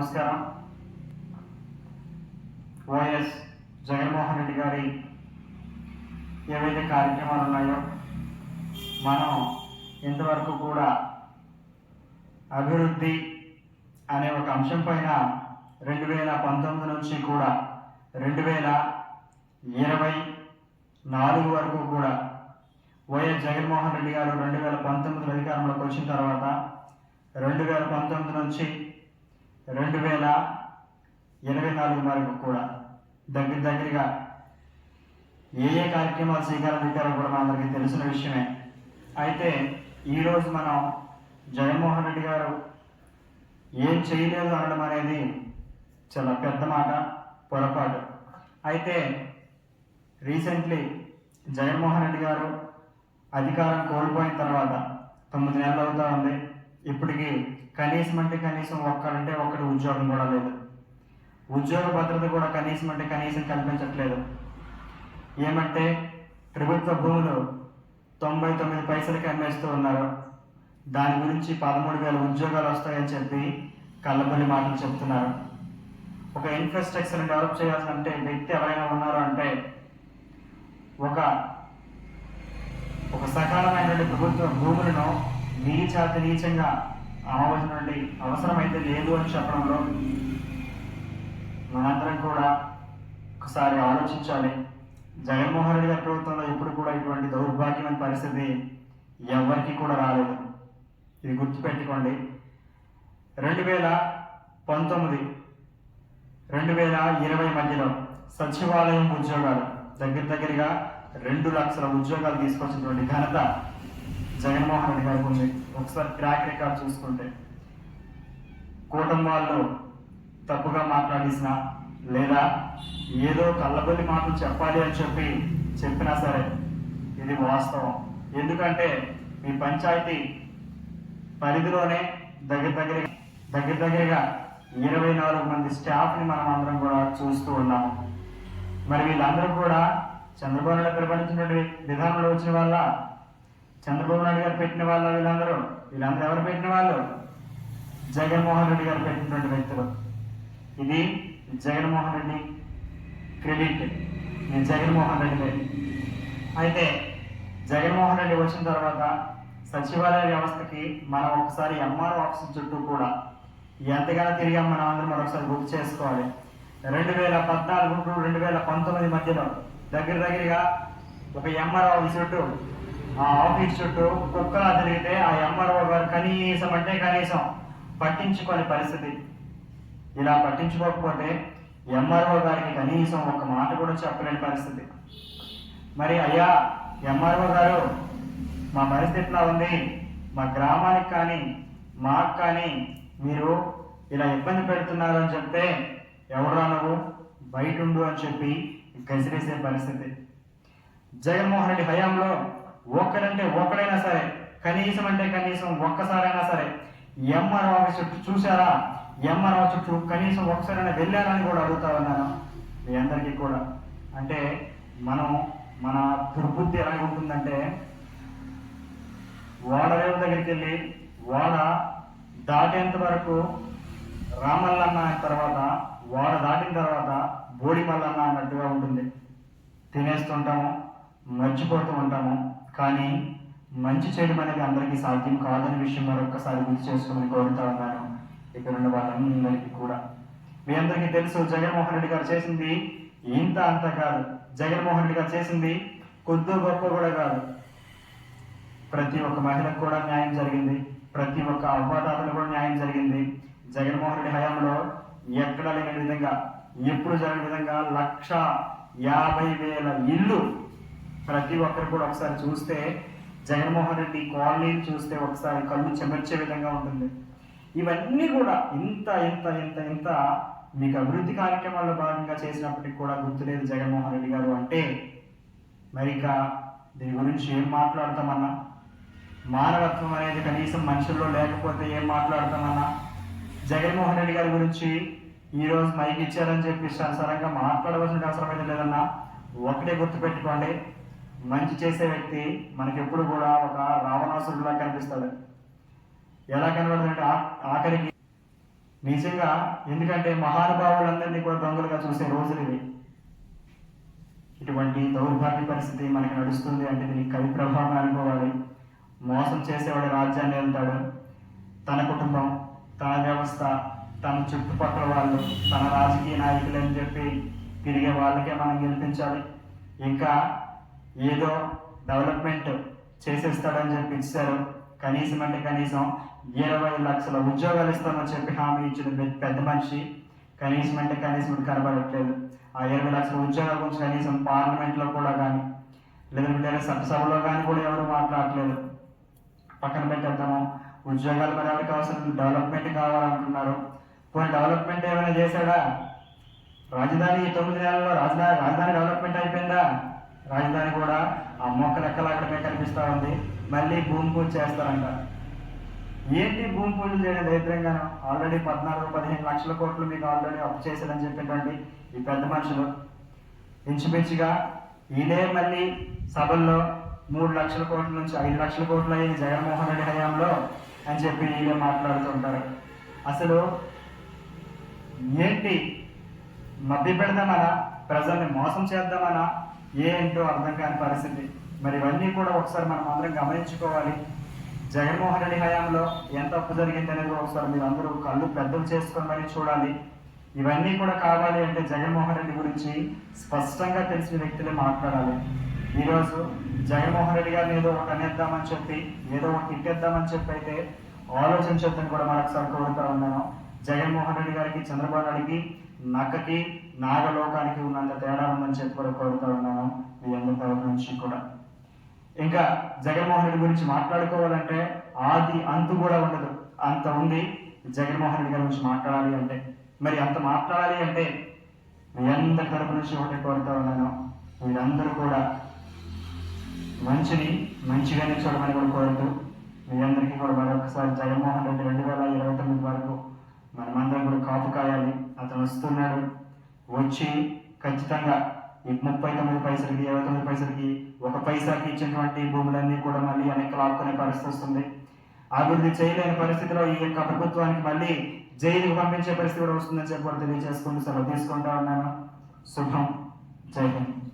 నమస్కారం. వైఎస్ జగన్మోహన్ రెడ్డి గారి ఏవైతే కార్యక్రమాలు ఉన్నాయో మనం ఇంతవరకు కూడా అభివృద్ధి అనే ఒక అంశం పైన రెండు వేల పంతొమ్మిది నుంచి కూడా రెండు వేల ఇరవై నాలుగు వరకు కూడా వైఎస్ జగన్మోహన్ రెడ్డి గారు రెండు వేల పంతొమ్మిది అధికారంలోకి వచ్చిన తర్వాత రెండు వేల పంతొమ్మిది నుంచి రెండు వేల ఇరవై నాలుగు వరకు కూడా దగ్గర దగ్గరగా ఏ ఏ కార్యక్రమాలు శ్రీకారం చుట్టారో కూడా మనందరికీ తెలిసిన విషయమే. అయితే ఈరోజు మనం జగన్మోహన్ రెడ్డి గారు ఏం చేయలేదు అనడం అనేది చాలా పెద్ద మాట పొరపాటు. అయితే రీసెంట్లీ జగన్మోహన్ రెడ్డి గారు అధికారం కోల్పోయిన తర్వాత తొమ్మిది నెలలు అవుతా ఉంది. ఇప్పటికి కనీసం అంటే కనీసం ఒక్కడంటే ఒక్కడి ఉద్యోగం కూడా లేదు. ఉద్యోగ భద్రత కూడా కనీసం అంటే కనీసం కల్పించట్లేదు. ఏమంటే ప్రభుత్వ భూములు తొంభై తొమ్మిది పైసలకి అమ్మేస్తూ ఉన్నారు. దాని గురించి పదమూడు వేల ఉద్యోగాలు వస్తాయని చెప్పి కళ్ళబొల్లి మాటలు చెప్తున్నారు. ఒక ఇన్ఫ్రాస్ట్రక్చర్ డెవలప్ చేయాల్సినంటే వ్యక్తి ఎవరైనా ఉన్నారు అంటే ఒక ఒక సకాలమైనటువంటి ప్రభుత్వ భూములను నీచాతి నీచంగా అమ్మవలసినటువంటి నుండి అవసరమైతే లేదు అని చెప్పడంలో మనందరం కూడా ఒకసారి ఆలోచించాలి. జగన్మోహన్ రెడ్డి గారి ప్రభుత్వంలో ఎప్పుడు కూడా ఇటువంటి దౌర్భాగ్యమైన పరిస్థితి ఎవరికి కూడా రాలేదు. ఇది గుర్తుపెట్టుకోండి. రెండు వేల పంతొమ్మిది రెండు వేల ఇరవై మధ్యలో సచివాలయం ఉద్యోగాలు దగ్గర దగ్గరగా రెండు లక్షల ఉద్యోగాలు తీసుకొచ్చినటువంటి ఘనత జగన్మోహన్ రెడ్డి గారికి ఉంది ఒకసారి ట్రాక్ రికార్డ్ చూసుకుంటే కూటమి వాళ్ళు తప్పుగా మాట్లాడేసిన లేదా ఏదో కళ్ళబొల్లి మాటలు చెప్పాలి అని చెప్పి చెప్పినా సరే ఇది వాస్తవం. ఎందుకంటే మీ పంచాయతీ పరిధిలోనే దగ్గర దగ్గర దగ్గర దగ్గరగా ఇరవై నాలుగు మంది స్టాఫ్ని మనం అందరం కూడా చూస్తూ ఉన్నాము. మరి వీళ్ళందరూ కూడా చంద్రబాబు నాయుడు పరిపాలించినటువంటి విధానంలో వచ్చిన వాళ్ళ చంద్రబాబు నాయుడు గారు పెట్టిన వాళ్ళు వీళ్ళందరూ. వీళ్ళందరూ ఎవరు పెట్టిన వాళ్ళు? జగన్మోహన్ రెడ్డి గారు పెట్టినటువంటి వ్యక్తులు. ఇది జగన్మోహన్ రెడ్డి క్రెడిట్. ఇది జగన్మోహన్ రెడ్డి అయితే జగన్మోహన్ రెడ్డి వచ్చిన తర్వాత సచివాలయ వ్యవస్థకి మనం ఒకసారి ఎంఆర్ఓ ఆఫీస్ చుట్టూ కూడా ఎంతగానో తిరిగాం మనం అందరం మరొకసారి గుర్తు చేసుకోవాలి. రెండు వేల పద్నాలుగు రెండు వేల పంతొమ్మిది మధ్యలో దగ్గర దగ్గరగా ఒక ఎంఆర్ఓ ఆఫీస్ చుట్టూ ఆ ఆఫీస్ చుట్టూ కుక్కలా తిరిగితే ఆ ఎంఆర్ఓ గారు కనీసం అంటే కనీసం పట్టించుకోని పరిస్థితి. ఇలా పట్టించుకోకపోతే ఎంఆర్ఓ గారికి కనీసం ఒక మాట కూడా చెప్పలేని పరిస్థితి. మరి అయ్యా ఎంఆర్ఓ గారు మా పరిస్థితిలో ఉంది? మా గ్రామానికి కానీ మాకు కానీ మీరు ఇలా ఇబ్బంది పెడుతున్నారు అని చెప్తే ఎవరా నువ్వు? బయట ఉండు అని చెప్పి గసిరేసే పరిస్థితి. జగన్మోహన్ రెడ్డి హయాంలో ఒక్కడంటే ఒక్కడైనా సరే కనీసం అంటే కనీసం ఒక్కసారైనా సరే ఎంఆర్ఓ చుట్టూ చూసారా ఎంఆర్ఓ చుట్టూ కనీసం ఒకసారైనా వెళ్ళారని కూడా అడుగుతా ఉన్నాను మీ అందరికీ కూడా. అంటే మనం మన దుర్బుద్ధి ఎలా ఉంటుందంటే ఓడ రేవు దగ్గరికి వెళ్ళి ఓడ దాటేంత వరకు రామల్లన్న తర్వాత ఓడ దాటిన తర్వాత బోడి మల్లన్న అన్నట్టుగా ఉంటుంది. తినేస్తుంటాము మర్చిపోతూ ఉంటాము. కానీ మంచి చేయడం అనేది అందరికీ సాధ్యం కాదని విషయం మరొకసారి గుర్తు చేసుకోమని కోరుతా ఉన్నాను. ఇక్కడ ఉన్న వాళ్ళందరికీ కూడా. మీ అందరికీ తెలుసు జగన్మోహన్ రెడ్డి గారు చేసింది ఇంత అంత కాదు. జగన్మోహన్ రెడ్డి గారు చేసింది కొద్దో గొప్ప కూడా కాదు. ప్రతి ఒక్క మహిళకు కూడా న్యాయం జరిగింది. ప్రతి ఒక్క అవ్వాతాతలు కూడా న్యాయం జరిగింది. జగన్మోహన్ రెడ్డి హయాంలో ఎక్కడ లేని విధంగా ఎప్పుడు జరిగిన విధంగా లక్ష యాభై వేల ఇల్లు ప్రతి ఒక్కరు కూడా ఒకసారి చూస్తే జగన్మోహన్ రెడ్డి కాలనీని చూస్తే ఒకసారి కళ్ళు చెమర్చే విధంగా ఉంటుంది. ఇవన్నీ కూడా ఇంత ఇంత ఇంత ఇంత మీకు అభివృద్ధి కార్యక్రమాల్లో భాగంగా చేసినప్పటికీ కూడా గుర్తులేదు జగన్మోహన్ రెడ్డి గారు అంటే మరి ఇక దీని గురించి ఏం మాట్లాడతామన్నా? మానవత్వం అనేది కనీసం మనుషుల్లో లేకపోతే ఏం మాట్లాడతామన్నా? జగన్మోహన్ రెడ్డి గారి గురించి ఈరోజు మైక్ ఇచ్చారని చెప్పి సరంగా మాట్లాడవలసిన అవసరం అయితే లేదన్నా? ఒకటే గుర్తుపెట్టుకోండి. మంచి చేసే వ్యక్తి మనకెప్పుడు కూడా ఒక రావణాసురుడిలా కనిపిస్తాడు. ఎలా కనబడుతుందంటే ఆ- ఆఖరికి నిజంగా ఎందుకంటే మహానుభావులందరినీ కూడా దొంగలుగా చూసే రోజులు ఇవి. ఇటువంటి దౌర్భాగ్య పరిస్థితి మనకి నడుస్తుంది అంటే దీనికి కవి ప్రభావం అనుకోవాలి. మోసం చేసేవాడు రాజ్యాన్ని వెళ్తాడు తన కుటుంబం తన వ్యవస్థ తన చుట్టుపక్కల వాళ్ళు తన రాజకీయ నాయకులు అని చెప్పి తిరిగే వాళ్ళకే మనం గెలిపించాలి. ఇంకా ఏదో డెవలప్మెంట్ చేసేస్తాడని చెప్పి ఇచ్చారు. కనీసం అంటే కనీసం ఇరవై లక్షల ఉద్యోగాలు ఇస్తామని చెప్పి హామీ ఇచ్చిన పెద్ద- పెద్ద మనిషి కనీసం అంటే కనీసం కనబడట్లేదు. ఆ ఇరవై లక్షల ఉద్యోగాల గురించి కనీసం పార్లమెంట్లో కూడా కానీ లేదంటే సభలో కానీ కూడా ఎవరు మాట్లాడట్లేదు. పక్కన పెట్టేద్దాము. ఉద్యోగాలు మరి ఎవరికి అవసరం? డెవలప్మెంట్ కావాలంటున్నారు పోనీ డెవలప్మెంట్ ఏమైనా చేశాడా? రాజధాని తొమ్మిది నెలల్లో రాజధాని రాజధాని డెవలప్మెంట్ అయిపోయిందా? రాజధాని కూడా ఆ మొక్క లెక్కలాగడమే కనిపిస్తూ ఉంది. మళ్ళీ భూమి పూజ చేస్తారంట. ఏంటి భూమి పూజలు చేయడం దరిద్రంగాను ఆల్రెడీ పద్నాలుగు పదిహేను లక్షల కోట్లు మీకు ఆల్రెడీ అప్పు చేశారని చెప్పేటువంటి ఈ పెద్ద మనుషులు. ఇంచుమించుగా ఇదే మళ్ళీ సభల్లో మూడు లక్షల కోట్ల నుంచి ఐదు లక్షల కోట్లు అయ్యింది జగన్మోహన్ రెడ్డి హయాంలో అని చెప్పి వీళ్ళే మాట్లాడుతుంటారు అసలు ఏంటి? మభ్య పెడదామనా? ప్రజల్ని మోసం చేద్దామనా? ఏంటో అర్థం కాని పరిస్థితి. మరి ఇవన్నీ కూడా ఒకసారి మనం అందరం గమనించుకోవాలి. జగన్మోహన్ రెడ్డి హయాంలో ఎంత అప్పు జరిగింది అనేది కూడా ఒకసారి మీరు అందరూ కళ్ళు పెద్దలు చేసుకొని మరి చూడాలి. ఇవన్నీ కూడా కావాలి అంటే జగన్మోహన్ రెడ్డి గురించి స్పష్టంగా తెలిసిన వ్యక్తులే మాట్లాడాలి. ఈరోజు జగన్మోహన్ రెడ్డి గారిని ఏదో ఒకటి అనేద్దామని చెప్పి ఏదో ఒకటి ఇట్టేద్దామని చెప్పి అయితే ఆలోచించొద్దని కూడా మరొకసారి కోరుతా ఉన్నాను. జగన్మోహన్ రెడ్డి గారికి చంద్రబాబు నాయుడికి నక్కకి నాగలోకానికి ఉన్నంత తేడా ఉందని చెప్పి కూడా కోరుతా ఉన్నాను మీ అందరి నుంచి కూడా. ఇంకా జగన్మోహన్ రెడ్డి గురించి మాట్లాడుకోవాలంటే ఆది అంతు కూడా ఉండదు. అంత ఉంది జగన్మోహన్ రెడ్డి గారి గురించి మాట్లాడాలి అంటే. మరి అంత మాట్లాడాలి అంటే మీ అందరి తరపు నుంచి ఒకటి కోరుతా ఉన్నాను. మీరందరూ కూడా మంచిని మంచిగానే చూడమని కూడా కోరుతూ మీ అందరికీ కూడా మరొకసారి జగన్మోహన్ రెడ్డి రెండు వేల ఇరవై తొమ్మిది వరకు మనమందరం కూడా కాపు కాయాలి. అతను వస్తున్నాడు. వచ్చి ఖచ్చితంగా ఈ ముప్పై తొమ్మిది పైసలకి ఇరవై తొమ్మిది పైసలకి ఒక పైసాకి ఇచ్చినటువంటి భూములన్నీ కూడా మళ్ళీ వెనక్కి లాక్కునే పరిస్థితి వస్తుంది. అభివృద్ధి చేయలేని పరిస్థితిలో ఈ యొక్క ప్రభుత్వానికి మళ్ళీ జైలుకు పంపించే పరిస్థితి కూడా వస్తుందని చెప్పి కూడా తెలియజేసుకుంటూ సెలవు తీసుకుంటా ఉన్నాను. శుభం. జై హింద్.